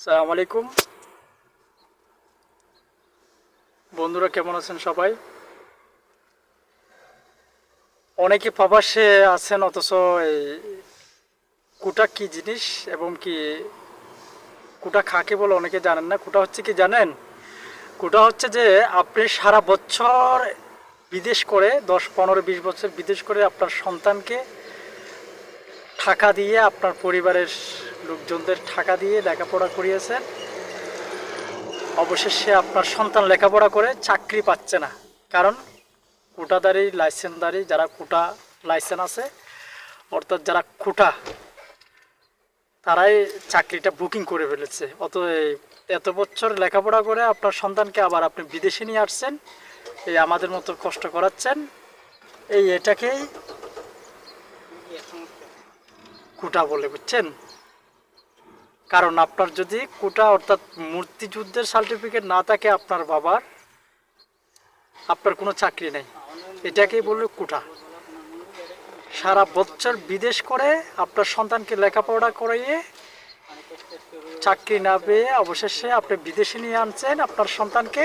আসসালামু আলাইকুম। বন্ধুরা, কেমন আছেন সবাই? অনেকে প্রবাসে আছেন, অথচ এই কুটা কি জিনিস এবং কি কুটা খাকে বলে অনেকে জানেন না। কুটা হচ্ছে কি জানেন? কুটা হচ্ছে যে আপনি সারা বছর বিদেশ করে, দশ, পনেরো, বিশ বছর বিদেশ করে আপনার সন্তানকে টাকা দিয়ে আপনার পরিবারের লোকজনদের টাকা দিয়ে লেখাপড়া করিয়েছেন। অবশেষে আপনার সন্তান লেখাপড়া করে চাকরি পাচ্ছে না। কারণ কোটাদারি লাইসেন্সদারি যারা কোটা লাইসেন্স আছে, অর্থাৎ যারা কোটা, তারাই চাকরিটা বুকিং করে ফেলেছে। অত এত বছর লেখাপড়া করে আপনার সন্তানকে আবার আপনি বিদেশে নিয়ে আসছেন, এই আমাদের মতো কষ্ট করাচ্ছেন, এই এটাকেই কোটা বলে, বুঝছেন? কারণ আপনার যদি কোটা অর্থাৎ মুক্তিযুদ্ধের সার্টিফিকেট না থাকে আপনার বাবার, আপনার কোনো চাকরি নেই। এটাকেই বলবে কোটা। সারা বছর বিদেশ করে আপনার সন্তানকে লেখাপড়া করাইয়ে চাকরি না পেয়ে অবশেষে আপনি বিদেশে নিয়ে আনছেন, আপনার সন্তানকে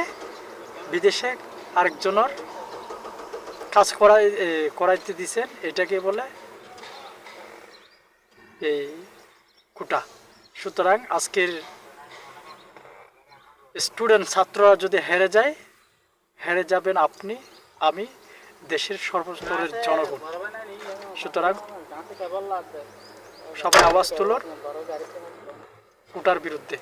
বিদেশে আরেকজনের কাজ করাই করাইতে দিছেন। এটাকে বলে এই কোটা। সুতরাং আজকের স্টুডেন্ট ছাত্ররা যদি হেরে যায়, হেরে যাবেন আপনি, আমি, দেশের সর্বস্তরের জনগণ। সুতরাং সবাই আওয়াজ তোলর ওটার বিরুদ্ধে।